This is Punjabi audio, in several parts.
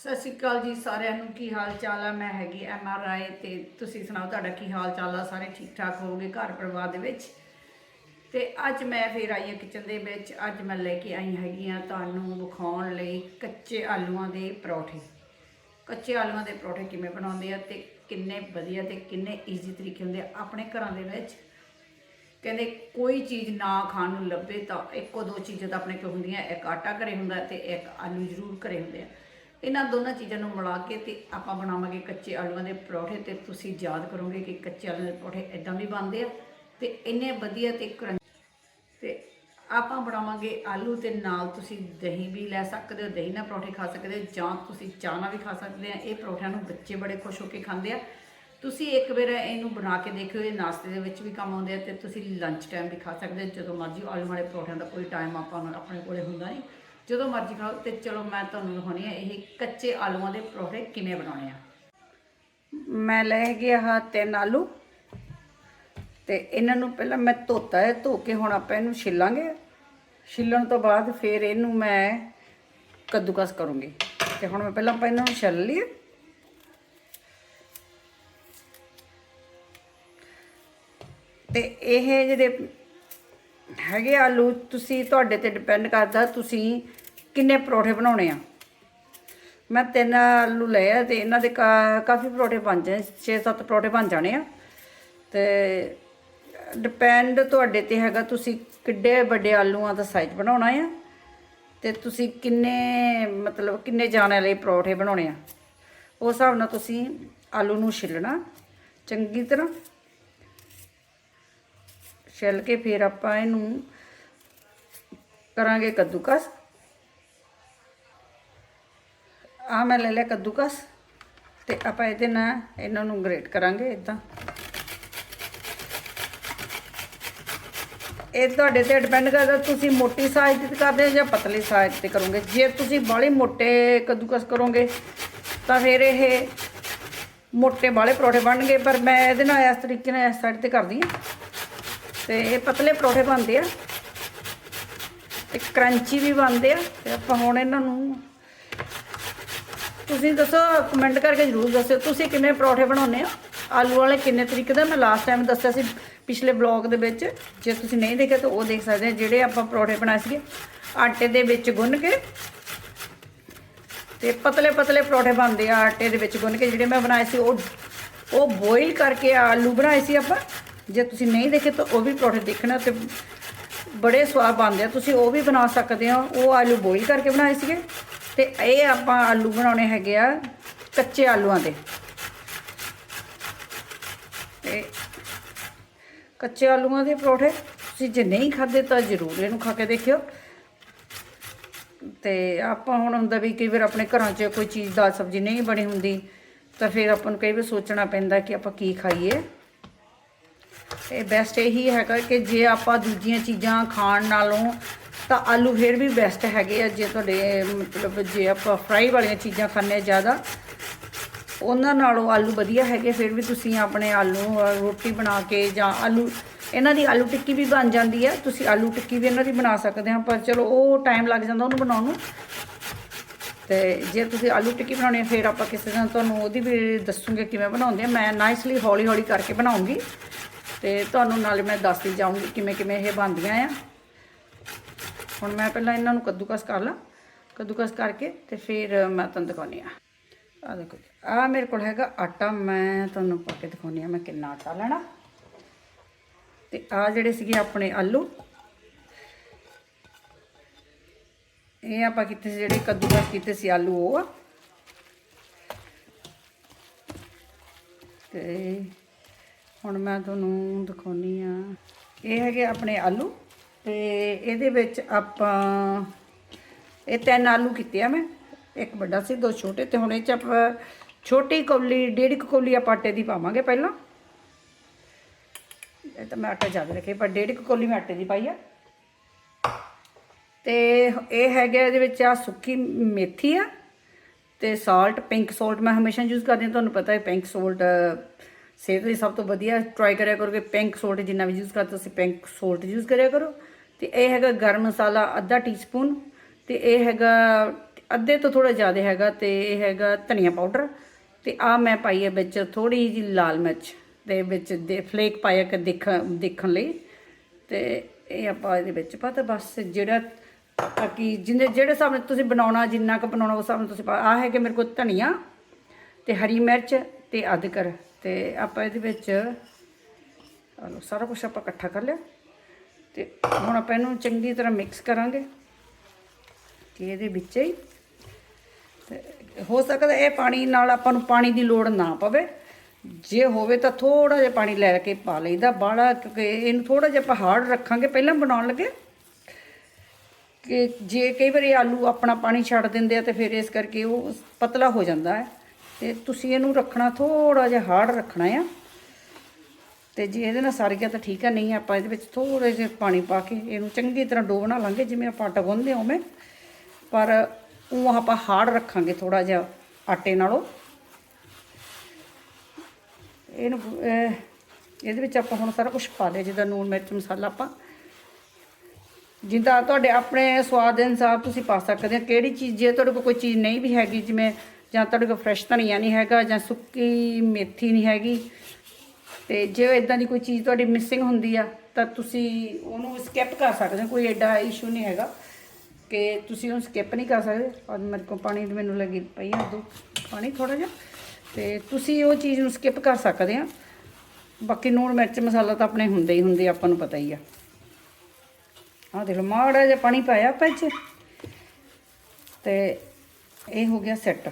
ਸਤਿ ਸ਼੍ਰੀ ਅਕਾਲ ਜੀ ਸਾਰਿਆਂ ਨੂੰ, ਕੀ ਹਾਲ ਚਾਲ ਆ? ਮੈਂ ਹੈਗੀ ਐਮ ਆਰ ਆਈ ਤੇ ਤੁਸੀਂ ਸੁਣਾਓ ਤੁਹਾਡਾ ਕੀ ਹਾਲ ਚਾਲ ਆ? ਸਾਰੇ ਠੀਕ ਠਾਕ ਹੋਵੋਗੇ ਘਰ ਪਰਿਵਾਰ ਦੇ ਵਿੱਚ? ਤੇ ਅੱਜ ਮੈਂ ਫੇਰ ਆਈ ਹਾਂ ਕਿਚਨ ਦੇ ਵਿੱਚ। ਅੱਜ ਮੈਂ ਲੈ ਕੇ ਆਈ ਹੈਗੀ ਆ ਤੁਹਾਨੂੰ ਵਿਖਾਉਣ ਲਈ ਕੱਚੇ ਆਲੂਆਂ ਦੇ ਪਰੌਠੇ। ਕੱਚੇ ਆਲੂਆਂ ਦੇ ਪਰੌਠੇ ਕਿਵੇਂ ਬਣਾਉਂਦੇ ਆ ਤੇ ਕਿੰਨੇ ਵਧੀਆ ਤੇ ਕਿੰਨੇ ਈਜ਼ੀ ਤਰੀਕੇ ਹੁੰਦੇ ਆ ਆਪਣੇ ਘਰਾਂ ਦੇ ਵਿੱਚ। ਕਹਿੰਦੇ ਕੋਈ ਚੀਜ਼ ਨਾ ਖਾਣ ਨੂੰ ਲੱਭੇ ਤਾਂ ਇੱਕੋ ਦੋ ਚੀਜ਼ਾਂ ਤਾਂ ਆਪਣੇ ਕੋਲ ਹੁੰਦੀਆਂ, ਇੱਕ ਆਟਾ ਘਰੇ ਹੁੰਦਾ ਤੇ ਇੱਕ ਆਲੂ ਜ਼ਰੂਰ ਘਰੇ ਹੁੰਦੇ ਆ। ਇਹਨਾਂ ਦੋਨਾਂ ਚੀਜ਼ਾਂ ਨੂੰ ਮਿਲਾ ਕੇ ਤੇ ਆਪਾਂ ਬਣਾਵਾਂਗੇ ਕੱਚੇ ਆਲੂਆਂ ਦੇ ਪਰੌਠੇ ਤੇ ਤੁਸੀਂ ਯਾਦ ਕਰੋਗੇ ਕਿ ਕੱਚੇ ਆਲੂਆਂ ਦੇ ਪਰੌਠੇ ਇਦਾਂ ਵੀ ਬਣਦੇ ਆ ਤੇ ਇੰਨੇ ਵਧੀਆ ਤੇ ਕਰੰਚ ਤੇ ਆਪਾਂ ਬਣਾਵਾਂਗੇ ਆਲੂ ਤੇ ਨਾਲ ਤੁਸੀਂ ਦਹੀਂ ਵੀ ਲੈ ਸਕਦੇ ਹੋ, ਦਹੀਂ ਨਾਲ ਪਰੌਠੇ ਖਾ ਸਕਦੇ ਹੋ ਜਾਂ ਤੁਸੀਂ ਚਾਹ ਨਾਲ ਵੀ ਖਾ ਸਕਦੇ ਆ। ਇਹ ਪਰੌਠਿਆਂ ਨੂੰ ਬੱਚੇ ਬੜੇ ਖੁਸ਼ ਹੋ ਕੇ ਖਾਂਦੇ ਆ। ਤੁਸੀਂ ਇੱਕ ਵਾਰ ਇਹਨੂੰ ਬਣਾ ਕੇ ਦੇਖਿਓ, ਇਹ ਨਾਸ਼ਤੇ ਦੇ ਵਿੱਚ ਵੀ ਕੰਮ ਆਉਂਦੇ ਆ ਤੇ ਤੁਸੀਂ ਲੰਚ ਟਾਈਮ ਵੀ ਖਾ ਸਕਦੇ ਹੋ। ਜਦੋਂ ਮਰਜ਼ੀ ਆਲੂ ਵਾਲੇ ਪਰੌਠਿਆਂ ਦਾ ਕੋਈ ਟਾਈਮ ਆਪਾਂ ਨੂੰ ਆਪਣੇ ਕੋਲੇ ਹੁੰਦਾ ਨਹੀਂ। ਜਦੋਂ ਮਰਜ਼ੀ ਖਾਓ ਤੇ ਚਲੋ ਮੈਂ ਤੁਹਾਨੂੰ ਦਿਖਾਉਣੀ ਆ, ਇਹ ਕੱਚੇ ਆਲੂਆਂ ਦੇ ਪਰੌਠੇ ਕਿਵੇਂ ਬਣਾਉਣੇ ਆ। ਮੈਂ ਲੈ ਗਿਆ ਹਾਂ ਤਿੰਨ ਆਲੂ ਤੇ ਇਹਨਾਂ ਨੂੰ ਪਹਿਲਾਂ ਮੈਂ ਧੋਤਾ ਹੈ, ਧੋ ਕੇ ਹੁਣ ਆਪਾਂ ਇਹਨੂੰ ਛਿੱਲਾਂਗੇ। ਛਿੱਲਣ ਤੋਂ ਬਾਅਦ ਫਿਰ ਇਹਨੂੰ ਮੈਂ ਕੱਦੂਕਸ ਕਰੂੰਗੀ। ਤੇ ਹੁਣ ਮੈਂ ਪਹਿਲਾਂ ਆਪਾਂ ਇਹਨਾਂ ਨੂੰ ਛਿੱਲ ਲਈਏ। ਤੇ ਇਹ ਜਿਹੜੇ ਹੈਗੇ ਆਲੂ, ਤੁਸੀਂ ਤੁਹਾਡੇ ਤੇ ਡਿਪੈਂਡ ਕਰਦਾ, ਤੁਸੀਂ ਕਿੰਨੇ ਪਰੌਠੇ ਬਣਾਉਣੇ ਆ? ਮੈਂ ਤਿੰਨ ਆਲੂ ਲਏ ਆ ਤੇ ਇਹਨਾਂ ਦੇ ਕਾ- ਕਾਫੀ ਪਰੌਠੇ ਬਣ ਜਾਣੇ 6-7 ਪਰੌਠੇ ਬਣ ਜਾਣੇ ਆ। ਤੇ ਡਿਪੈਂਡ ਤੁਹਾਡੇ ਤੇ ਹੈਗਾ, ਤੁਸੀਂ ਕਿੱਡੇ ਵੱਡੇ ਆਲੂਆਂ ਦਾ ਸਾਈਜ਼ ਬਣਾਉਣਾ ਆ ਤੇ ਤੁਸੀਂ ਕਿੰਨੇ, ਮਤਲਬ ਕਿੰਨੇ ਜਾਣਿਆਂ ਲਈ ਪਰੌਠੇ ਬਣਾਉਣੇ ਆ। ਉਸ ਹਿਸਾਬ ਨਾਲ ਤੁਸੀਂ ਆਲੂ ਨੂੰ ਛਿੱਲਣਾ ਚੰਗੀ ਤਰ੍ਹਾਂ। ਛਿੱਲ ਕੇ ਫਿਰ ਆਪਾਂ ਇਹਨੂੰ ਕਰਾਂਗੇ ਕੱਦੂਕਸ। ਆ ਮੈਂ ਲੈ ਲਿਆ ਕੱਦੂਕਸ ਤੇ ਆਪਾਂ ਇਹਦੇ ਨਾਲ ਇਹਨਾਂ ਨੂੰ ਗ੍ਰੇਟ ਕਰਾਂਗੇ ਇਦਾਂ ਇਹ ਤੁਹਾਡੇ ਤੇ ਡਿਪੈਂਡ ਕਰਦਾ ਤੁਸੀਂ ਮੋਟੀ ਸਾਈਜ਼ ਤੇ ਕਰਦੇ ਜਾਂ ਪਤਲੀ ਸਾਈਜ਼ ਤੇ ਕਰੋਗੇ। ਜੇ ਤੁਸੀਂ ਬਾਹਲੇ ਮੋਟੇ ਕੱਦੂਕਸ ਕਰੋਗੇ ਤਾਂ ਫਿਰ ਇਹ ਮੋਟੇ ਬਾਹਲੇ ਪਰੌਠੇ ਬਣਨਗੇ, ਪਰ ਮੈਂ ਇਹਦੇ ਨਾਲ ਇਸ ਤਰੀਕੇ ਨਾਲ ਇਸ ਸਾਈਡ ਤੇ ਕਰਦੀ ਹਾਂ। ਤੇ ਇਹ ਪਤਲੇ ਪਰੌਠੇ ਬਣਦੇ ਆ। ਤੇ ਕਰੰਚੀ ਵੀ ਬਣਦੇ ਆ ਤੇ ਆਪਾਂ ਹੁਣ ਇਹਨਾਂ ਨੂੰ ਤੁਸੀਂ ਦੱਸੋ ਕਮੈਂਟ ਕਰਕੇ ਜਰੂਰ ਦੱਸਿਓ, ਤੁਸੀਂ ਕਿਵੇਂ ਪਰੌਠੇ ਬਣਾਉਂਦੇ ਹੋ? ਆਲੂ ਵਾਲੇ ਕਿੰਨੇ ਤਰੀਕੇ ਦਾ? ਮੈਂ ਲਾਸਟ ਟਾਈਮ ਦੱਸਿਆ ਸੀ ਪਿਛਲੇ ਬਲੌਗ ਦੇ ਵਿੱਚ, ਜੇ ਤੁਸੀਂ ਨਹੀਂ ਦੇਖਿਆ ਤਾਂ ਉਹ ਦੇਖ ਸਕਦੇ ਆ ਜਿਹੜੇ ਆਪਾਂ ਪਰੌਠੇ ਬਣਾਏ ਸੀਗੇ, ਆਟੇ ਦੇ ਵਿੱਚ ਗੁੰਨ ਕੇ ਤੇ ਪਤਲੇ ਪਤਲੇ ਪਰੌਠੇ ਬਣਦੇ ਆ ਆਟੇ ਦੇ ਵਿੱਚ ਗੁੰਨ ਕੇ, ਜਿਹੜੇ ਮੈਂ ਬਣਾਏ ਸੀ, ਉਹ ਉਹ ਬੋਇਲ ਕਰਕੇ ਆਲੂ ਬਣਾਏ ਸੀ ਆਪਾਂ। ਜੇ ਤੁਸੀਂ ਨਹੀਂ ਦੇਖੇ ਤਾਂ ਉਹ ਵੀ ਪਰੌਠੇ ਦੇਖਣਾ ਤੇ ਬੜੇ ਸਵਾਦ ਬਣਦੇ ਆ। ਤੁਸੀਂ ਉਹ ਵੀ ਬਣਾ ਸਕਦੇ ਹੋ। ਉਹ ਆਲੂ ਬੋਇਲ ਕਰਕੇ ਬਣਾਏ ਸੀਗੇ। ਤੇ ਇਹ ਆਪਾਂ ਆਲੂ ਬਣਾਉਣੇ ਹੈਗੇ ਆ ਕੱਚੇ ਆਲੂਆਂ ਦੇ। ਤੇ ਕੱਚੇ ਆਲੂਆਂ ਦੇ ਪਰੌਠੇ ਤੁਸੀਂ ਜੇ ਨਹੀਂ ਖਾਦੇ ਤਾਂ ਜ਼ਰੂਰ ਇਹਨੂੰ ਖਾ ਕੇ ਦੇਖਿਓ। ਤੇ ਆਪਾਂ ਹੁਣ ਹੁੰਦਾ ਵੀ ਕਈ ਵਾਰ ਆਪਣੇ ਘਰਾਂ 'ਚ ਕੋਈ ਚੀਜ਼ ਦਾਲ ਸਬਜ਼ੀ ਨਹੀਂ ਬਣੀ ਹੁੰਦੀ ਤਾਂ ਫਿਰ ਆਪਾਂ ਨੂੰ ਕਈ ਵਾਰ ਸੋਚਣਾ ਪੈਂਦਾ ਕਿ ਆਪਾਂ ਕੀ ਖਾਈਏ। ਇਹ ਬੈਸਟ ਇਹੀ ਹੈਗਾ ਕਿ ਜੇ ਆਪਾਂ ਦੂਜੀਆਂ ਚੀਜ਼ਾਂ ਖਾਣ ਨਾਲੋਂ ਤਾਂ ਆਲੂ ਫੇਰ ਵੀ ਬੈਸਟ ਹੈਗੇ ਆ, ਜੇ ਤੁਹਾਡੇ, ਮਤਲਬ ਜੇ ਆਪਾਂ ਫਰਾਈ ਵਾਲੀਆਂ ਚੀਜ਼ਾਂ ਖਾਂਦੇ ਜ਼ਿਆਦਾ, ਉਹਨਾਂ ਨਾਲੋਂ ਆਲੂ ਵਧੀਆ ਹੈਗੇ, ਫਿਰ ਵੀ ਤੁਸੀਂ ਆਪਣੇ ਆਲੂ, ਰੋਟੀ ਬਣਾ ਕੇ ਜਾਂ ਆਲੂ, ਇਹਨਾਂ ਦੀ ਆਲੂ ਟਿੱਕੀ ਵੀ ਬਣ ਜਾਂਦੀ ਹੈ ਤੁਸੀਂ ਆਲੂ ਟਿੱਕੀ ਵੀ ਇਹਨਾਂ ਦੀ ਬਣਾ ਸਕਦੇ ਹੋ, ਪਰ ਚਲੋ ਉਹ ਟਾਈਮ ਲੱਗ ਜਾਂਦਾ ਉਹਨੂੰ ਬਣਾਉਣ ਨੂੰ। ਤੇ ਜੇ ਤੁਸੀਂ ਆਲੂ ਟਿੱਕੀ ਬਣਾਉਣੀ ਹੈ ਫਿਰ ਆਪਾਂ ਕਿਸੇ ਦਿਨ ਤੁਹਾਨੂੰ ਉਹਦੀ ਵੀ ਦੱਸੂਗੇ ਕਿਵੇਂ ਬਣਾਉਂਦੇ ਆ। ਮੈਂ ਨਾਈਸਲੀ ਹੌਲੀ ਹੌਲੀ ਕਰਕੇ ਬਣਾਉਂਗੀ, ਤੇ ਤੁਹਾਨੂੰ ਨਾਲੇ ਮੈਂ ਦੱਸਦੀ ਜਾਊਂਗੀ ਕਿਵੇਂ ਕਿਵੇਂ ਇਹ ਬਣਦੀਆਂ ਆ। ਹੁਣ ਮੈਂ ਪਹਿਲਾਂ ਇਹਨਾਂ ਨੂੰ ਕੱਦੂਕਸ ਕਰ ਲਾਂ, ਕੱਦੂਕਸ ਕਰਕੇ ਤੇ ਫਿਰ ਮੈਂ ਤੁਹਾਨੂੰ ਦਿਖਾਉਂਦੀ ਆ। ਆ ਦੇਖੋ ਆ ਮੇਰੇ ਕੋਲ ਹੈਗਾ ਆਟਾ, ਮੈਂ ਤੁਹਾਨੂੰ ਪਾ ਕੇ ਦਿਖਾਉਂਦੀ ਆ ਮੈਂ ਕਿੰਨਾ ਆਟਾ ਲੈਣਾ। ਤੇ ਆ ਜਿਹੜੇ ਸੀਗੇ ਆਪਣੇ ਆਲੂ, ਇਹ ਆਪਾਂ ਕੀਤੇ ਸੀ ਜਿਹੜੇ ਕੱਦੂਕਸ ਕੀਤੇ ਸੀ ਆਲੂ ਉਹ ਆ। ਤੇ ਹੁਣ ਮੈਂ ਤੁਹਾਨੂੰ ਦਿਖਾਉਣੀ ਆ, ਇਹ ਹੈਗੇ ਆਪਣੇ ਆਲੂ। ਤੇ ਇਹਦੇ ਵਿੱਚ ਆਪਾਂ, ਇਹ ਤਿੰਨ ਆਲੂ ਕੀਤੇ ਆ ਮੈਂ। ਇੱਕ ਵੱਡਾ ਸੀ, ਦੋ ਛੋਟੇ ਤੇ ਹੁਣ ਇਹ ਚ ਆਪਾਂ ਛੋਟੀ ਕੌਲੀ, ਡੇਢ ਕੁ ਕੌਲੀ ਆਪਾਂ ਆਟੇ ਦੀ ਪਾਵਾਂਗੇ ਪਹਿਲਾਂ। ਇਹ ਤਾਂ ਮੈਂ ਆਟਾ ਜ਼ਿਆਦਾ ਰੱਖੇ ਪਰ ਡੇਢ ਕੁ ਕੌਲੀ ਮੈਂ ਆਟੇ ਦੀ ਪਾਈ ਆ। ਤੇ ਇਹ ਹੈਗਾ ਇਹਦੇ ਵਿੱਚ ਆ ਸੁੱਕੀ ਮੇਥੀ ਆ ਤੇ ਸਾਲਟ ਪਿੰਕ ਸਾਲਟ ਮੈਂ ਹਮੇਸ਼ਾ ਯੂਜ਼ ਕਰਦੀ ਹਾਂ, ਤੁਹਾਨੂੰ ਪਤਾ ਹੈ ਪਿੰਕ ਸਾਲਟ ਸਿਹਤ ਲਈ ਸਭ ਤੋਂ ਵਧੀਆ। ਟਰਾਈ ਕਰਿਆ ਕਰੋ ਕਿ ਪਿੰਕ ਸਾਲਟ ਜਿੰਨਾ ਵੀ ਯੂਜ਼ ਕਰਦੇ, ਤੁਸੀਂ ਪਿੰਕ ਸਾਲਟ ਯੂਜ਼ ਕਰਿਆ ਕਰੋ। ਤੇ ਇਹ ਹੈਗਾ ਗਰਮ ਮਸਾਲਾ ਅੱਧਾ ਟੀਸਪੂਨ ਤੇ ਇਹ ਹੈਗਾ ਅੱਧੇ ਤੋਂ ਥੋੜਾ ਜ਼ਿਆਦਾ ਹੈਗਾ ਤੇ ਇਹ ਹੈਗਾ ਧਨੀਆ ਪਾਊਡਰ ਤੇ ਆ ਮੈਂ ਪਾਈ ਹੈ ਵਿੱਚ ਥੋੜੀ ਜਿਹੀ ਲਾਲ ਮਿਰਚ ਦੇ ਵਿੱਚ ਦੇ ਫਲੇਕ ਪਾਇਆ ਕਿ ਦੇਖਣ ਦੇਖਣ ਲਈ ਤੇ ਇਹ ਆਪਾਂ ਇਹਦੇ ਵਿੱਚ ਪਤਾ ਬਸ ਜਿਹੜਾ ਬਾਕੀ ਜਿੰਨੇ, ਜਿਹੜੇ ਹਿਸਾਬ ਨਾਲ ਤੁਸੀਂ ਬਣਾਉਣਾ, ਜਿੰਨਾ ਕੁ ਬਣਾਉਣਾ ਉਸ ਹਿਸਾਬ ਨਾਲ ਤੁਸੀਂ ਪਾ ਆ ਹੈ ਕਿ ਮੇਰੇ ਕੋਲ ਧਨੀਆ ਤੇ ਹਰੀ ਮਿਰਚ ਤੇ ਅਦਕਰ ਤੇ ਆਪਾਂ ਇਹਦੇ ਵਿੱਚ ਲਓ, ਸਾਰਾ ਕੁਝ ਆਪਾਂ ਇਕੱਠਾ ਕਰ ਲਿਆ। ਤੇ ਹੁਣ ਆਪਾਂ ਇਹਨੂੰ ਚੰਗੀ ਤਰ੍ਹਾਂ ਮਿਕਸ ਕਰਾਂਗੇ, ਕਿ ਇਹਦੇ ਵਿੱਚ ਹੀ। ਤੇ ਹੋ ਸਕਦਾ ਇਹ ਪਾਣੀ ਨਾਲ ਆਪਾਂ ਨੂੰ ਪਾਣੀ ਦੀ ਲੋੜ ਨਾ ਪਵੇ। ਜੇ ਹੋਵੇ ਤਾਂ ਥੋੜਾ ਜਿਹਾ ਪਾਣੀ ਲੈ ਕੇ ਪਾ ਲਈਦਾ ਬਾਹਲਾ, ਕਿਉਂਕਿ ਇਹਨੂੰ ਥੋੜਾ ਜਿਹਾ ਆਪਾਂ ਹਾਰਡ ਰੱਖਾਂਗੇ। ਪਹਿਲਾਂ ਬਣਾਉਣ ਲੱਗੇ। ਕਿ ਜੇ ਕਈ ਵਾਰੀ ਆਲੂ ਆਪਣਾ ਪਾਣੀ ਛੱਡ ਦਿੰਦੇ ਆ ਤੇ ਫਿਰ ਇਸ ਕਰਕੇ ਉਹ ਪਤਲਾ ਹੋ ਜਾਂਦਾ ਹੈ। ਤੇ ਤੁਸੀਂ ਇਹਨੂੰ ਰੱਖਣਾ ਥੋੜਾ ਜਿਹਾ ਹਾਰਡ ਰੱਖਣਾ ਆ। ਤੇ ਜੇ ਇਹਦੇ ਨਾਲ ਸਰ ਗਿਆ ਤਾਂ ਠੀਕ ਹੈ ਨਹੀਂ ਆਪਾਂ ਇਹਦੇ ਵਿੱਚ ਥੋੜੇ ਜਿਹਾ ਪਾਣੀ ਪਾ ਕੇ ਇਹਨੂੰ ਚੰਗੀ ਤਰ੍ਹਾਂ ਡੋ ਬਣਾ ਲਾਂਗੇ, ਜਿਵੇਂ ਆਪਾਂ ਆਟਾ ਗੁੰਨਦੇ ਹਾਂ ਉਵੇਂ। ਪਰ ਉਹ ਆਪਾਂ ਹਾਰਡ ਰੱਖਾਂਗੇ ਥੋੜਾ ਜਿਹਾ ਆਟੇ ਨਾਲੋਂ। ਇਹਨੂੰ ਇਹਦੇ ਵਿੱਚ ਆਪਾਂ ਹੁਣ ਸਾਰਾ ਕੁਝ ਪਾ ਲਿਆ, ਜਿੱਦਾਂ ਨੂਨ ਮਿਰਚ, ਮਸਾਲਾ ਆਪਾਂ। ਜਿੱਦਾਂ ਤੁਹਾਡੇ ਆਪਣੇ ਸਵਾਦ ਦੇ ਅਨੁਸਾਰ ਤੁਸੀਂ ਪਾ ਸਕਦੇ ਹੋ। ਕਿਹੜੀ ਚੀਜ਼, ਜੇ ਤੁਹਾਡੇ ਕੋਲ ਕੋਈ ਚੀਜ਼ ਨਹੀਂ ਵੀ ਹੈਗੀ, ਜਿਵੇਂ ਜਾਂ ਤੁਹਾਡੇ ਕੋਲ ਫਰੈਸ਼ ਧਨੀਆ ਨਹੀਂ ਹੈਗਾ ਜਾਂ ਸੁੱਕੀ ਮੇਥੀ ਨਹੀਂ ਹੈਗੀ ਤੇ ਜੇ ਇਦਾਂ ਦੀ ਕੋਈ ਚੀਜ਼ ਤੁਹਾਡੀ ਮਿਸਿੰਗ ਹੁੰਦੀ ਆ, ਤਾਂ ਤੁਸੀਂ ਉਹਨੂੰ ਸਕਿਪ ਕਰ ਸਕਦੇ ਹੋ, ਕੋਈ ਐਡਾ ਇਸ਼ੂ ਨਹੀਂ ਹੈਗਾ। ਕਿ ਤੁਸੀਂ ਉਹਨੂੰ ਸਕਿਪ ਨਹੀਂ ਕਰ ਸਕਦੇ। ਔਰ ਮੇਰੇ ਕੋਲ ਪਾਣੀ ਮੈਨੂੰ ਲੱਗੀ ਪਈ ਆ, ਦੋ, ਪਾਣੀ ਥੋੜਾ ਜਿਹਾ। ਤੇ ਤੁਸੀਂ ਉਹ ਚੀਜ਼ ਨੂੰ ਸਕਿਪ ਕਰ ਸਕਦੇ ਆ। ਬਾਕੀ ਨੂਣ ਮਿਰਚ ਮਸਾਲਾ ਤਾਂ ਆਪਣੇ ਹੁੰਦੇ ਹੀ ਹੁੰਦੇ ਆਪਾਂ ਨੂੰ ਪਤਾ ਹੀ ਆ। ਆਹ ਦੇਖ ਲਓ, ਮਾੜਾ ਜਿਹਾ ਪਾਣੀ ਪਾਇਆ ਆਪਾਂ ਇਹ 'ਚ ਤੇ ਇਹ ਹੋ ਗਿਆ ਸੈੱਟ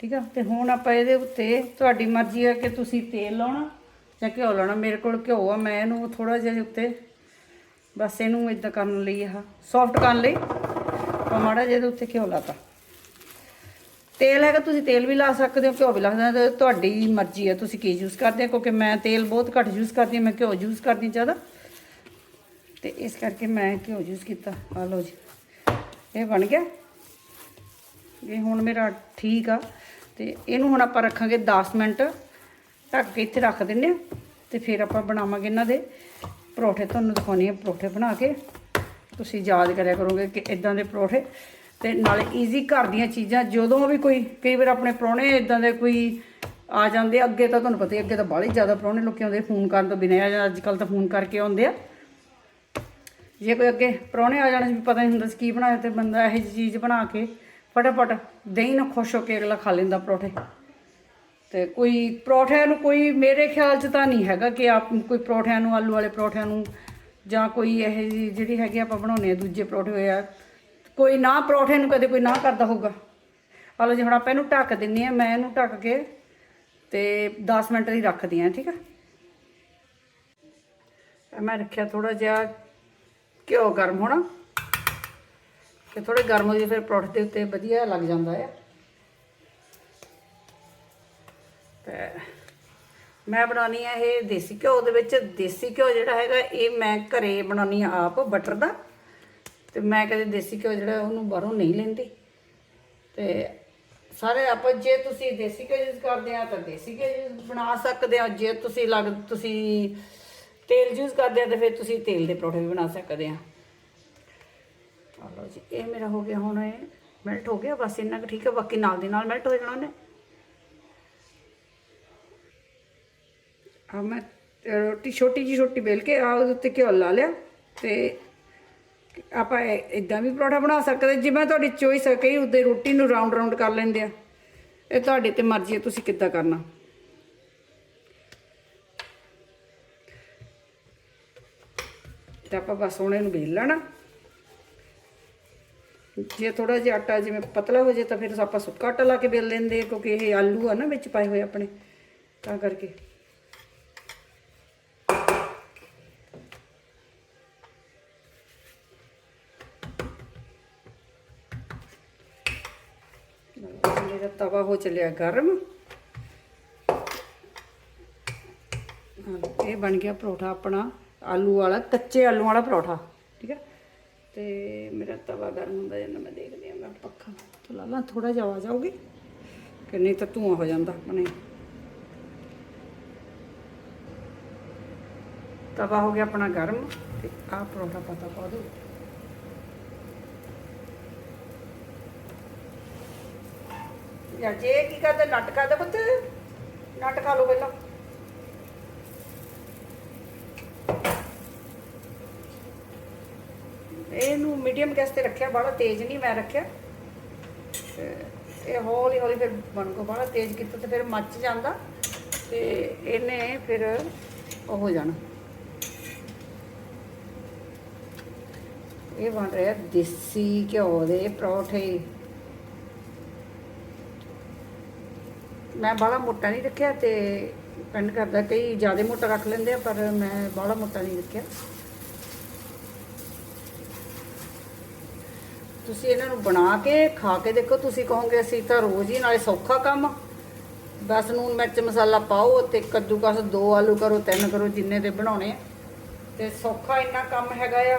ਠੀਕ ਆ? ਤੇ ਹੁਣ ਆਪਾਂ ਇਹਦੇ ਉੱਤੇ ਤੁਹਾਡੀ ਮਰਜ਼ੀ ਹੈ ਕਿ ਤੁਸੀਂ ਤੇਲ ਲਾਉਣਾ ਜਾਂ ਘਿਓ ਲਾਉਣਾ। ਮੇਰੇ ਕੋਲ ਘਿਓ ਆ, ਮੈਂ ਇਹਨੂੰ ਥੋੜਾ ਜਿਹਾ ਉੱਤੇ ਬਸ ਇਹਨੂੰ ਇਦਾਂ ਕਰਨ ਲਈ ਆਹ ਸੌਫਟ ਕਰਨ ਲਈ। ਆਪਾਂ ਮਾੜਾ ਜਿਹਾ ਇਹਦੇ ਉੱਤੇ ਘਿਓ ਲਾਤਾ ਤੇਲ ਹੈਗਾ, ਤੁਸੀਂ ਤੇਲ ਵੀ ਲਾ ਸਕਦੇ ਹੋ, ਘਿਓ ਵੀ ਲਾ ਸਕਦੇ ਹੋ ਤੁਹਾਡੀ ਮਰਜ਼ੀ ਹੈ ਤੁਸੀਂ ਕੀ ਯੂਜ਼ ਕਰਦੇ ਹੋ? ਕਿਉਂਕਿ ਮੈਂ ਤੇਲ ਬਹੁਤ ਘੱਟ ਯੂਜ਼ ਕਰਦੀ ਹਾਂ, ਮੈਂ ਘਿਓ ਯੂਜ਼ ਕਰਦੀ ਜ਼ਿਆਦਾ। ਤੇ ਇਸ ਕਰਕੇ ਮੈਂ ਘਿਓ ਯੂਜ਼ ਕੀਤਾ। ਆ ਲਓ ਜੀ। ਇਹ ਬਣ ਗਿਆ। ਇਹ ਹੁਣ ਮੇਰਾ ਠੀਕ ਆ। ਤੇ ਇਹਨੂੰ ਹੁਣ ਆਪਾਂ ਰੱਖਾਂਗੇ 10 ਮਿੰਟ। ਢੱਕ ਕੇ ਇੱਥੇ ਰੱਖ ਦਿੰਨੇ ਆ ਤੇ ਫਿਰ ਆਪਾਂ ਬਣਾਵਾਂਗੇ ਇਹਨਾਂ ਦੇ ਪਰੌਠੇ। ਤੁਹਾਨੂੰ ਦਿਖਾਉਣੀ ਆ ਪਰੌਠੇ ਬਣਾ ਕੇ। ਤੁਸੀਂ ਯਾਦ ਕਰਿਆ ਕਰੋਗੇ ਕਿ ਇਦਾਂ ਦੇ ਪਰੌਠੇ। ਤੇ ਨਾਲੇ ਈਜ਼ੀ ਘਰ ਦੀਆਂ ਚੀਜ਼ਾਂ, ਜਦੋਂ ਵੀ ਕੋਈ, ਕਈ ਵਾਰ ਆਪਣੇ ਪਰੌਣੇ ਇਦਾਂ ਦੇ ਕੋਈ ਆ ਜਾਂਦੇ ਅੱਗੇ ਤਾਂ ਤੁਹਾਨੂੰ ਪਤਾ ਹੀ ਅੱਗੇ ਤਾਂ ਬਾਹਲੀ ਜ਼ਿਆਦਾ ਪਰੌਣੇ ਲੋਕੀ ਆਉਂਦੇ ਫੋਨ ਕਰਨ ਤੋਂ ਬਿਨਾਂ ਆ ਜਾਂ ਅੱਜ ਕੱਲ ਤਾਂ ਫੋਨ ਕਰਕੇ ਆਉਂਦੇ ਆ। ਜੇ ਕੋਈ ਅੱਗੇ ਪ੍ਰਾਹੁਣੇ ਆ ਜਾਣ, ਵੀ ਪਤਾ ਨਹੀਂ ਹੁੰਦਾ ਸੀ ਕੀ ਬਣਾਇਆ ਤੇ ਬੰਦਾ ਇਹੋ ਜਿਹੀ ਚੀਜ਼ ਬਣਾ ਕੇ ਫਟਾਫਟ ਦਹੀਂ ਨਾਲ ਖੁਸ਼ ਹੋ ਕੇ ਅਗਲਾ ਖਾ ਲੈਂਦਾ ਪਰੌਠੇ ਤੇ ਕੋਈ ਪਰੌਠਿਆਂ ਨੂੰ ਕੋਈ ਮੇਰੇ ਖਿਆਲ 'ਚ ਤਾਂ ਨਹੀਂ ਹੈਗਾ ਕਿ ਆਪ ਕੋਈ ਪਰੌਠਿਆਂ ਨੂੰ ਆਲੂ ਵਾਲੇ ਪਰੌਠਿਆਂ ਨੂੰ ਜਾਂ ਕੋਈ ਇਹ ਜਿਹੀ ਜਿਹੜੀ ਹੈਗੀ ਆਪਾਂ ਬਣਾਉਣੇ ਆ ਦੂਜੇ ਪਰੌਠੇ ਹੋਏ ਆ ਕੋਈ ਨਾ ਪਰੌਠੇ ਨੂੰ ਕਦੇ ਕੋਈ ਨਾ ਕਰਦਾ ਹੋਊਗਾ ਆਲੋ ਜੀ ਹੁਣ ਆਪਾਂ ਇਹਨੂੰ ਢੱਕ ਦਿੰਨੀ ਆ ਮੈਂ ਇਹਨੂੰ ਢੱਕ ਕੇ ਤੇ 10 ਮਿੰਟ ਲਈ ਰੱਖਦੀ ਆ ਠੀਕ ਆ ਮੈਂ ਰੱਖਿਆ ਥੋੜਾ ਜਿਹਾ ਘਿਓ ਗਰਮ ਹੋਣਾ ਕਿ ਥੋੜੇ ਗਰਮ ਹੋ ਜੇ ਫਿਰ ਪਰੌਠੇ ਦੇ ਉੱਤੇ ਵਧੀਆ ਲੱਗ ਜਾਂਦਾ ਹੈ। ਤੇ ਮੈਂ ਬਣਾਉਣੀ ਆ ਇਹ ਦੇਸੀ ਘਿਓ ਦੇ ਵਿੱਚ ਦੇਸੀ ਘਿਓ ਜਿਹੜਾ ਹੈਗਾ, ਇਹ ਮੈਂ ਘਰੇ ਬਣਾਉਣੀ ਆ ਆਪ ਬਟਰ ਦਾ। ਤੇ ਮੈਂ ਕਦੇ ਦੇਸੀ ਘਿਓ ਜਿਹੜਾ, ਉਹਨੂੰ ਬਾਹਰੋਂ ਨਹੀਂ ਲੈਂਦੀ। ਤੇ ਸਾਰੇ ਆਪਾਂ ਜੇ ਤੁਸੀਂ ਦੇਸੀ ਘਿਓ ਯੂਜ਼ ਕਰਦੇ ਆ, ਤਾਂ ਦੇਸੀ ਘਿਓ ਯੂਜ ਬਣਾ ਸਕਦੇ ਆ। ਜੇ ਤੁਸੀਂ ਲੱਗ, ਤੁਸੀਂ ਤੇਲ ਯੂਜ਼ ਕਰਦੇ ਆ, ਤਾਂ ਫਿਰ ਤੁਸੀਂ ਤੇਲ ਦੇ ਪਰੌਠੇ ਵੀ ਬਣਾ ਸਕਦੇ ਆ। ਆ ਲਓ ਜੀ ਇਹ ਮੇਰਾ ਹੋ ਗਿਆ ਹੁਣ ਇਹ ਮੈਲਟ ਹੋ ਗਿਆ, ਬਸ ਇੰਨਾ ਕੁ ਠੀਕ ਹੈ, ਬਾਕੀ ਨਾਲ ਦੀ ਨਾਲ ਮੈਲਟ ਹੋ ਜਾਣਾ ਉਹਨੇ। ਆ ਮੈਂ ਰੋਟੀ, ਛੋਟੀ ਜੀ ਛੋਟੀ ਬੇਲ ਕੇ ਆ ਉਹਦੇ ਉੱਤੇ ਘਿਓ ਲਾ ਲਿਆ ਤੇ ਆਪਾਂ ਇਦਾਂ ਵੀ ਪਰੌਠਾ ਬਣਾ ਸਕਦੇ, ਜਿਵੇਂ ਤੁਹਾਡੀ ਚੋਇਸ ਹੈ, ਕਈ ਉੱਤੇ ਰੋਟੀ ਨੂੰ ਰਾਉਂਡ ਰਾਉਂਡ ਕਰ ਲੈਂਦੇ ਆ। ਇਹ ਤੁਹਾਡੀ ਤੇ ਮਰਜ਼ੀ ਹੈ, ਤੁਸੀਂ ਕਿੱਦਾਂ ਕਰਨਾ। ਤੇ ਆਪਾਂ ਬਸ ਹੁਣ ਇਹਨੂੰ ਵੇਲ ਲੈਣਾ। ਜੇ ਥੋੜਾ ਜਿਹਾ ਆਟਾ ਜਿਵੇਂ ਪਤਲਾ ਹੋ ਜੇ ਤਾਂ ਫਿਰ ਆਪਾਂ ਸੁੱਕਾ ਆਟਾ ਲਾ ਕੇ ਵੇਲ ਲੈਂਦੇ ਕਿਉਂਕਿ ਇਹ ਆਲੂ ਆ ਨਾ ਵਿੱਚ ਪਾਏ ਹੋਏ ਆਪਣੇ, ਤਾਂ ਕਰਕੇ। ਮੇਰਾ ਤਵਾ ਹੋ ਚੱਲਿਆ ਗਰਮ। ਇਹ ਬਣ ਗਿਆ ਪਰੌਠਾ ਆਪਣਾ, ਆਲੂ ਵਾਲਾ, ਕੱਚੇ ਆਲੂ ਵਾਲਾ ਪਰੌਠਾ, ਠੀਕ ਹੈ? ਤੇ ਮੇਰਾ ਤਵਾ ਗਰਮ ਹੁੰਦਾ ਜਾਂਦਾ ਮੈਂ ਦੇਖਦੀ ਹਾਂ ਮੈਂ ਪੱਖਾ। ਤੋਂ ਲਾ ਲਾਂ ਥੋੜਾ ਜਿਹਾ ਆਵਾਜ਼ ਆਉਗੀ ਕਿ ਨਹੀਂ ਤਾਂ ਧੂਆਂ ਹੋ ਜਾਂਦਾ ਆਪਣੇ। ਤਵਾ ਹੋ ਗਿਆ ਆਪਣਾ ਗਰਮ ਤੇ ਆਹ ਪਰੌਂਠਾ ਪਤਾ ਪਾ ਦੋ ਯਾਰ ਜੇ ਕੀ ਕਰਦੇ ਲਟਕਾ ਦੇ ਪੁੱਤ? ਲਟਕਾ ਲਓ ਪਹਿਲਾਂ। ਇਹਨੂੰ ਮੀਡੀਅਮ ਗੈਸ ਤੇ ਰੱਖਿਆ ਬੜਾ ਤੇਜ਼ ਨਹੀਂ ਮੈਂ ਰੱਖਿਆ। ਇਹ ਹੌਲੀ ਹੌਲੀ ਫਿਰ ਬਣ ਕੋ ਬੜਾ ਤੇਜ਼ ਕੀਤਾ ਤੇ ਫਿਰ ਮੱਚ ਜਾਂਦਾ ਤੇ ਇਹਨੇ ਫਿਰ ਉਹ ਹੋ ਜਾਣਾ। ਇਹ ਬਣ ਰਿਹਾ ਦੇਸੀ ਘਿਓ ਦੇ ਪਰੌਠੇ। ਮੈਂ ਬਾਹਲਾ ਮੋਟਾ ਨਹੀਂ ਰੱਖਿਆ ਤੇ ਡਿਪੈਂਡ ਕਰਦਾ ਕਈ ਜ਼ਿਆਦਾ ਮੋਟਾ ਰੱਖ ਲੈਂਦੇ ਆ, ਪਰ ਮੈਂ ਬਾਹਲਾ ਮੋਟਾ ਨਹੀਂ ਰੱਖਿਆ। ਤੁਸੀਂ ਇਹਨਾਂ ਨੂੰ ਬਣਾ ਕੇ, ਖਾ ਕੇ ਦੇਖੋ, ਤੁਸੀਂ ਕਹੋਗੇ ਅਸੀਂ ਤਾਂ ਰੋਜ਼ ਹੀ ਨਾਲੇ ਸੌਖਾ ਕੰਮ ਬਸ ਨੂਨ, ਮਿਰਚ, ਮਸਾਲਾ ਪਾਓ ਤੇ ਕੱਦੂਕਸ ਦੋ ਆਲੂ ਕਰੋ, ਤਿੰਨ ਕਰੋ, ਜਿੰਨੇ ਦੇ ਬਣਾਉਣੇ ਆ। ਤੇ ਸੌਖਾ ਇੰਨਾ ਕੰਮ ਹੈਗਾ ਆ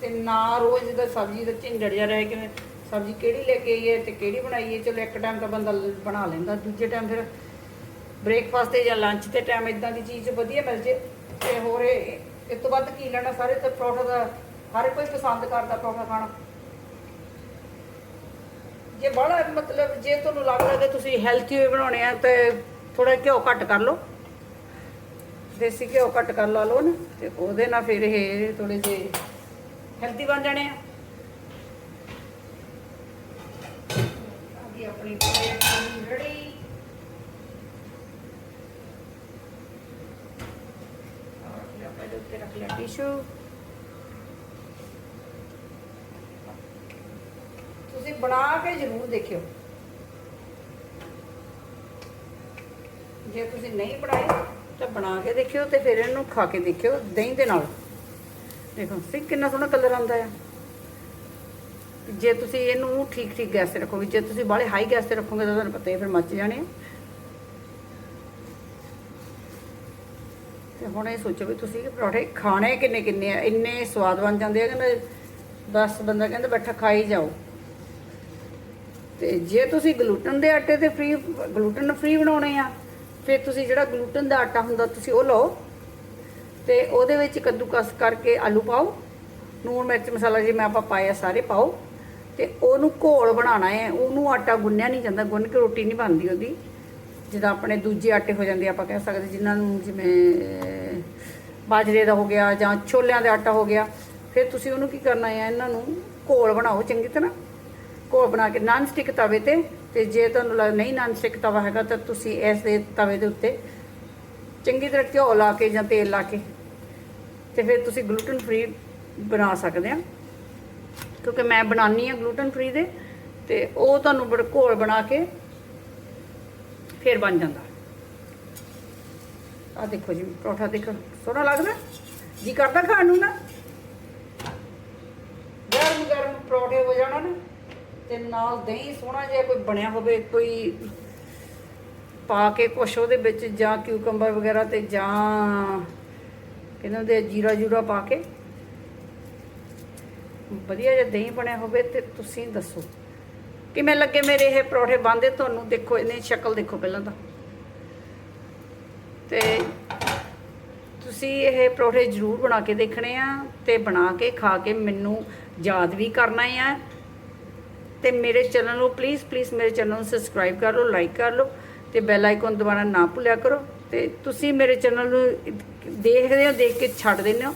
ਤੇ ਨਾ ਰੋਜ਼ ਦਾ ਸਬਜ਼ੀ ਦਾ ਝਿੰਜੜ ਜਿਹਾ ਰਹਿ ਕੇ ਸਬਜ਼ੀ ਕਿਹੜੀ ਲੈ ਕੇ ਆਈਏ ਤੇ ਕਿਹੜੀ ਬਣਾਈਏ, ਚਲੋ ਇੱਕ ਟਾਈਮ ਤਾਂ ਬੰਦਾ ਬਣਾ ਲੈਂਦਾ, ਦੂਜੇ ਟਾਈਮ ਫਿਰ ਬ੍ਰੇਕਫਾਸਟ ਤੇ ਜਾਂ ਲੰਚ ਤੇ ਟਾਈਮ ਇਦਾਂ ਦੀ ਚੀਜ਼ ਵਧੀਆ ਮਿਲ ਜੇ। ਤੇ ਹੋਰ ਇਹ ਇਸ ਤੋਂ ਵੱਧ ਕੀ ਲੈਣਾ, ਸਾਰੇ ਤਾਂ ਪਰੌਠਾ ਦਾ, ਹਰ ਕੋਈ ਪਸੰਦ ਕਰਦਾ ਪਰੌਠਾ ਖਾਣਾ। ਜੇ ਬੜਾ ਮਤਲਬ ਜੇ ਤੁਹਾਨੂੰ ਲੱਗਦਾ ਕਿ ਤੁਸੀਂ ਹੈਲਥੀ ਹੋਏ ਬਣਾਉਣੇ ਆ ਤੇ ਥੋੜਾ ਘਿਓ ਘੱਟ ਕਰ ਲਓ। ਦੇਸੀ ਘਿਓ ਘੱਟ ਕਰ ਲਾ ਲਓ ਨਾ, ਤੇ ਉਹਦੇ ਨਾਲ ਫਿਰ ਇਹ ਥੋੜੇ ਜਿਹੇ ਹੈਲਥੀ ਬਣ ਜਾਣੇ ਆ। ਆਪਣੀ ਪਲੇਟ ਰੈਡੀ ਔਰ ਆਪਾਂ ਇਹਦੇ ਉੱਤੇ ਰੱਖ ਲਿਆ ਟਿਸ਼ੂ ਤੁਸੀਂ ਬਣਾ ਕੇ ਜ਼ਰੂਰ ਦੇਖਿਓ। ਜੇ ਤੁਸੀਂ ਨਹੀਂ ਬਣਾਏ, ਤਾਂ ਬਣਾ ਕੇ ਦੇਖਿਓ ਤੇ ਫਿਰ ਇਹਨੂੰ ਖਾ ਕੇ ਦੇਖਿਓ ਦਹੀਂ ਦੇ ਨਾਲ। ਦੇਖੋ ਸੀ ਕਿੰਨਾ ਸੋਹਣਾ ਕਲਰ ਆਉਂਦਾ ਆ ਜੇ ਤੁਸੀਂ ਇਹਨੂੰ ਠੀਕ ਠੀਕ ਗੈਸ ਤੇ ਰੱਖੋਗੇ, ਜੇ ਤੁਸੀਂ ਬਾਹਲੇ ਹਾਈ ਗੈਸ ਤੇ ਰੱਖੋਗੇ, ਤਾਂ ਤੁਹਾਨੂੰ ਪਤਾ ਹੀ ਫਿਰ ਮੱਚ ਜਾਣੇ ਆ। ਤੇ ਹੁਣ ਇਹ ਸੋਚੋ ਵੀ ਤੁਸੀਂ ਕਿ ਪਰੌਠੇ ਖਾਣੇ ਕਿੰਨੇ ਕਿੰਨੇ ਆ, ਇੰਨੇ ਸਵਾਦ ਬਣ ਜਾਂਦੇ ਆ ਕਿ ਬਸ ਬੰਦਾ ਕਹਿੰਦਾ ਬੈਠਾ ਖਾਈ ਜਾਓ। ਤੇ ਜੇ ਤੁਸੀਂ ਗਲੂਟਨ ਦੇ ਆਟੇ ਤੇ ਫ੍ਰੀ ਗਲੂਟਨ ਫ੍ਰੀ ਬਣਾਉਣੇ ਆ, ਫਿਰ ਤੁਸੀਂ ਜਿਹੜਾ ਗਲੂਟਨ ਦਾ ਆਟਾ ਹੁੰਦਾ ਤੁਸੀਂ ਉਹ ਲਓ ਤੇ ਉਹਦੇ ਵਿੱਚ ਕੱਦੂਕਸ ਕਰਕੇ ਆਲੂ ਪਾਓ, ਨੂਣ ਮਿਰਚ ਮਸਾਲਾ ਜਿਵੇਂ ਆਪਾਂ ਪਾਇਆ ਸਾਰੇ ਪਾਓ ਤੇ ਉਹਨੂੰ ਘੋਲ ਬਣਾਉਣਾ ਹੈ, ਉਹਨੂੰ ਆਟਾ ਗੁੰਨਿਆ ਨਹੀਂ ਜਾਂਦਾ, ਗੁੰਨ ਕੇ ਰੋਟੀ ਨਹੀਂ ਬਣਦੀ ਉਹਦੀ। ਜਿੱਦਾਂ ਆਪਣੇ ਦੂਜੇ ਆਟੇ ਹੋ ਜਾਂਦੇ ਆਪਾਂ ਕਹਿ ਸਕਦੇ ਜਿਨ੍ਹਾਂ ਨੂੰ ਜਿਵੇਂ ਬਾਜਰੇ ਦਾ ਹੋ ਗਿਆ ਜਾਂ ਛੋਲਿਆਂ ਦਾ ਆਟਾ ਹੋ ਗਿਆ, ਫਿਰ ਤੁਸੀਂ ਉਹਨੂੰ ਕੀ ਕਰਨਾ ਹੈ, ਇਹਨਾਂ ਨੂੰ ਘੋਲ ਬਣਾਓ ਚੰਗੀ ਤਰ੍ਹਾਂ। ਘੋਲ ਬਣਾ ਕੇ ਨਾਨ ਸਟਿਕ ਤਵੇ ਤੇ ਤੇ ਜੇ ਤੁਹਾਨੂੰ ਲੱਗ ਨਹੀਂ ਨਾਨ ਸਟਿਕ ਤਵਾ ਹੈਗਾ ਤਾਂ ਤੁਸੀਂ ਇਸ ਦੇ ਤਵੇ ਦੇ ਉੱਤੇ ਚੰਗੀ ਤਰ੍ਹਾਂ ਘਿਓ ਲਾ ਕੇ ਜਾਂ ਤੇਲ ਲਾ ਕੇ ਤੇ ਫਿਰ ਤੁਸੀਂ ਗਲੂਟਨ ਫ੍ਰੀ ਬਣਾ ਸਕਦੇ ਆ। ਕਿਉਂਕਿ ਮੈਂ ਬਣਾਉਣੀ ਆ ਗਲੂਟਨ ਫ੍ਰੀ ਦੇ ਤੇ ਉਹ ਤੁਹਾਨੂੰ ਬੜ, ਘੋਲ ਬਣਾ ਕੇ ਫਿਰ ਬਣ ਜਾਂਦਾ। ਆ ਦੇਖੋ ਜੀ, ਪਰੌਠਾ ਦੇਖੋ, ਸੋਹਣਾ ਲੱਗਦਾ। ਜੀ ਕਰਦਾ ਖਾਣ ਨੂੰ ਨਾ। ਗਰਮ ਗਰਮ ਪਰੌਠੇ ਹੋ ਜਾਣਾ ਨਾ। ਤੇ ਨਾਲ ਦਹੀਂ ਸੋਹਣਾ ਜਿਹਾ ਕੋਈ ਬਣਿਆ ਹੋਵੇ, ਕੋਈ ਪਾ ਕੇ ਕੁਛ ਉਹਦੇ ਵਿੱਚ ਜਾਂ ਕਿਊਕੰਬਰ ਵਗੈਰਾ ਤੇ ਜਾਂ ਕਹਿੰਦੇ ਜੀਰਾ ਜੂਰਾ ਪਾ ਕੇ। ਵਧੀਆ ਜਿਹਾ ਦਹੀਂ ਬਣਿਆ ਹੋਵੇ ਤੇ ਤੁਸੀਂ ਦੱਸੋ। ਕਿਵੇਂ ਲੱਗੇ ਮੇਰੇ ਇਹ ਪਰੌਠੇ? ਬੰਦੇ ਤੁਹਾਨੂੰ? ਦੇਖੋ, ਇਹਨੇ ਸ਼ਕਲ ਦੇਖੋ ਪਹਿਲਾਂ ਤਾਂ। ਤੇ ਤੁਸੀਂ ਇਹ ਪਰੌਠੇ ਜ਼ਰੂਰ ਬਣਾ ਕੇ ਦੇਖਣੇ ਆ ਤੇ ਬਣਾ ਕੇ ਖਾ ਕੇ ਮੈਨੂੰ ਯਾਦ ਵੀ ਕਰਨਾ ਆ। ਤੇ ਮੇਰੇ ਚੈਨਲ ਨੂੰ ਪਲੀਜ਼ ਪਲੀਜ਼ ਮੇਰੇ ਚੈਨਲ ਨੂੰ ਸਬਸਕ੍ਰਾਈਬ ਕਰ ਲਓ ਲਾਈਕ ਕਰ ਲਓ ਤੇ ਬੈਲ ਆਈਕਨ ਦਬਾਉਣਾ ਨਾ ਭੁੱਲਿਆ ਕਰੋ ਤੇ ਤੁਸੀਂ ਮੇਰੇ ਚੈਨਲ ਨੂੰ ਦੇਖਦੇ ਹੋ, ਦੇਖ ਕੇ ਛੱਡ ਦਿੰਦੇ ਹੋ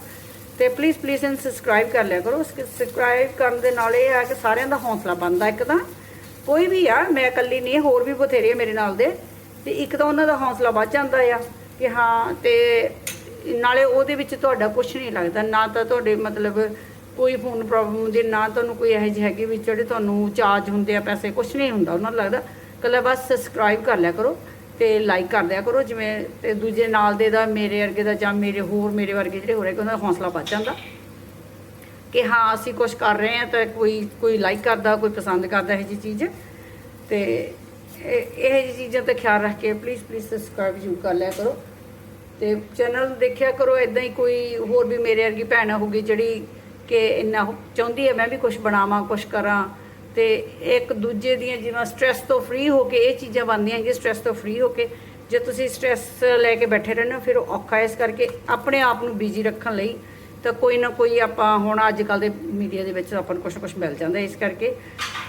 ਤੇ ਪਲੀਜ਼ ਪਲੀਜ਼ ਇਹਨੂੰ ਸਬਸਕ੍ਰਾਈਬ ਕਰ ਲਿਆ ਕਰੋ। ਸਬਸਕ੍ਰਾਈਬ ਕਰਨ ਦੇ ਨਾਲ ਇਹ ਆ ਕਿ ਸਾਰਿਆਂ ਦਾ ਹੌਸਲਾ ਬਣਦਾ ਇੱਕ ਤਾਂ ਕੋਈ ਵੀ ਆ, ਮੈਂ ਇਕੱਲੀ ਨਹੀਂ, ਹੋਰ ਵੀ ਬਥੇਰੇ ਮੇਰੇ ਨਾਲ ਦੇ ਤੇ ਇੱਕ ਤਾਂ ਉਹਨਾਂ ਦਾ ਹੌਸਲਾ ਵੱਧ ਜਾਂਦਾ ਆ ਕਿ ਹਾਂ ਤੇ ਨਾਲੇ ਉਹਦੇ ਵਿੱਚ ਤੁਹਾਡਾ ਕੁਝ ਨਹੀਂ ਲੱਗਦਾ, ਨਾ ਤਾਂ ਤੁਹਾਡੇ ਮਤਲਬ ਕੋਈ ਫੋਨ ਪ੍ਰੋਬਲਮ ਹੁੰਦੀ, ਨਾ ਤੁਹਾਨੂੰ ਕੋਈ ਇਹੋ ਜਿਹੀ ਹੈਗੀ ਵੀ ਜਿਹੜੇ ਤੁਹਾਨੂੰ ਚਾਰਜ ਹੁੰਦੇ ਆ ਪੈਸੇ ਕੁਝ ਨਹੀਂ ਹੁੰਦਾ ਉਹਨਾਂ ਨੂੰ ਲੱਗਦਾ। ਕੱਲਾ ਬਸ ਸਬਸਕ੍ਰਾਈਬ ਕਰ ਲਿਆ ਕਰੋ ਤੇ ਲਾਈਕ ਕਰ ਦਿਆ ਕਰੋ, ਜਿਵੇਂ ਤੇ ਦੂਜੇ ਨਾਲ ਦੇ ਦਾ, ਮੇਰੇ ਵਰਗੇ ਦਾ ਜਾਂ ਮੇਰੇ ਹੋਰ, ਮੇਰੇ ਵਰਗੇ ਜਿਹੜੇ ਹੋ ਰਹੇ ਉਹਨਾਂ ਦਾ ਹੌਸਲਾ ਵੱਧ ਜਾਂਦਾ। ਕਿ ਹਾਂ, ਅਸੀਂ ਕੁਝ ਕਰ ਰਹੇ ਹਾਂ ਤਾਂ ਕੋਈ ਕੋਈ ਲਾਈਕ ਕਰਦਾ, ਕੋਈ ਪਸੰਦ ਕਰਦਾ ਇਹ ਜੀ ਚੀਜ਼। ਤੇ ਇਹ ਇਹ ਜਿਹੀ ਚੀਜ਼ਾਂ ਤੇ ਖਿਆਲ ਰੱਖ ਕੇ ਪਲੀਜ਼ ਪਲੀਜ਼ ਸਬਸਕ੍ਰਾਈਬ ਜ਼ਰੂਰ ਕਰ ਲਿਆ ਕਰੋ। ਤੇ ਚੈਨਲ ਦੇਖਿਆ ਕਰੋ ਇਦਾਂ ਹੀ ਕੋਈ ਹੋਰ ਵੀ ਮੇਰੇ ਵਰਗੀ ਭੈਣ ਹੋਊਗੀ ਜਿਹੜੀ ਕਿ ਇੰਨਾ ਚਾਹੁੰਦੀ ਹੈ, ਮੈਂ ਵੀ ਕੁਝ ਬਣਾਵਾਂ ਕੁਝ ਕਰਾਂ। ਤੇ ਇੱਕ ਦੂਜੇ ਦੀਆਂ ਜਿਵੇਂ ਸਟ੍ਰੈਸ ਤੋਂ ਫ੍ਰੀ ਹੋ ਕੇ ਇਹ ਚੀਜ਼ਾਂ ਬਣਦੀਆਂ ਹੈਗੀਆਂ ਸਟ੍ਰੈਸ ਤੋਂ ਫ੍ਰੀ ਹੋ ਕੇ ਜੇ ਤੁਸੀਂ ਸਟ੍ਰੈਸ ਲੈ ਕੇ ਬੈਠੇ ਰਹਿੰਦੇ ਹੋ, ਫਿਰ ਉਹ ਔਖਾ ਇਸ ਕਰਕੇ ਆਪਣੇ ਆਪ ਨੂੰ ਬਿਜ਼ੀ ਰੱਖਣ ਲਈ ਤਾਂ ਕੋਈ ਨਾ ਕੋਈ ਆਪਾਂ ਹੁਣ ਅੱਜ ਕੱਲ ਦੇ ਮੀਡੀਆ ਦੇ ਵਿੱਚ ਆਪਾਂ ਨੂੰ ਕੁਝ ਨਾ ਕੁਝ ਮਿਲ ਜਾਂਦਾ ਇਸ ਕਰਕੇ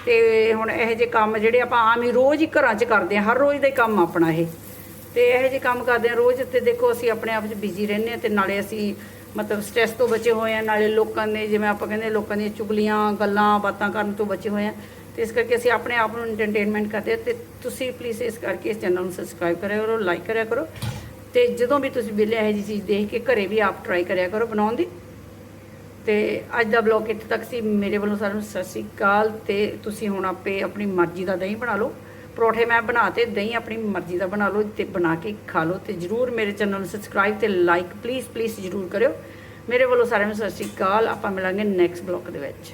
ਤੇ ਹੁਣ ਇਹੋ ਜਿਹੇ ਕੰਮ ਜਿਹੜੇ ਆਪਾਂ ਆਮ ਹੀ ਰੋਜ਼ ਹੀ ਘਰਾਂ 'ਚ ਕਰਦੇ ਆ ਹਰ ਰੋਜ਼ ਦਾ ਹੀ ਕੰਮ ਆਪਣਾ ਇਹ। ਤੇ ਇਹੋ ਜਿਹੇ ਕੰਮ ਕਰਦੇ ਆ ਰੋਜ਼ ਤੇ ਦੇਖੋ ਅਸੀਂ ਆਪਣੇ ਆਪ 'ਚ ਬਿਜ਼ੀ ਰਹਿੰਦੇ ਆ ਤੇ ਨਾਲੇ ਅਸੀਂ ਮਤਲਬ ਸਟ੍ਰੈਸ ਤੋਂ ਬਚੇ ਹੋਏ ਆ, ਨਾਲੇ ਲੋਕਾਂ ਦੇ ਜਿਵੇਂ ਆਪਾਂ ਕਹਿੰਦੇ ਲੋਕਾਂ ਦੀਆਂ ਚੁਗਲੀਆਂ, ਗੱਲਾਂ, ਬਾਤਾਂ ਕਰਨ ਤੋਂ ਬਚੇ ਹੋਏ ਆ। ਤੇ ਇਸ ਕਰਕੇ ਅਸੀਂ ਆਪਣੇ ਆਪ ਨੂੰ ਐਂਟਰਟੇਨਮੈਂਟ ਕਰਦੇ ਆ ਤੇ ਤੁਸੀਂ ਪਲੀਜ਼ ਇਸ ਕਰਕੇ ਇਸ ਚੈਨਲ ਨੂੰ ਸਬਸਕ੍ਰਾਈਬ ਕਰਿਆ ਕਰੋ ਲਾਈਕ ਕਰਿਆ ਕਰੋ। ਤੇ ਜਦੋਂ ਵੀ ਤੁਸੀਂ ਵਿਲੇ ਇਹੋ ਜਿਹੀ ਚੀਜ਼ ਦੇਖ ਕੇ ਘਰੇ ਵੀ ਆਪ ਟਰਾਈ ਕਰਿਆ ਕਰੋ ਬਣਾਉਣ ਦੀ। ਤੇ ਅੱਜ ਦਾ ਬਲੌਗ ਇੱਥੇ ਤੱਕ ਸੀ। ਮੇਰੇ ਵੱਲੋਂ ਸਾਰਿਆਂ ਨੂੰ ਸਤਿ ਸ਼੍ਰੀ ਅਕਾਲ ਤੇ ਤੁਸੀਂ ਹੁਣ ਆਪੇ ਆਪਣੀ ਮਰਜ਼ੀ ਦਾ ਦਹੀਂ ਬਣਾ ਲਓ। ਪਰੌਠੇ ਮੈਂ ਬਣਾਤੇ ਦਹੀਂ ਆਪਣੀ ਮਰਜ਼ੀ ਦਾ ਬਣਾ ਲਓ ਤੇ ਬਣਾ ਕੇ ਖਾ ਲਓ ਤੇ ਜਰੂਰ ਮੇਰੇ ਚੈਨਲ ਨੂੰ ਸਬਸਕ੍ਰਾਈਬ ਤੇ ਲਾਈਕ ਪਲੀਜ਼ ਪਲੀਜ਼ ਜਰੂਰ ਕਰਿਓ। ਮੇਰੇ ਵੱਲੋਂ ਸਾਰਿਆਂ ਨੂੰ ਸਤਿ ਸ਼੍ਰੀ ਅਕਾਲ। ਆਪਾਂ ਮਿਲਾਂਗੇ ਨੈਕਸਟ ਬਲੌਗ ਦੇ ਵਿੱਚ।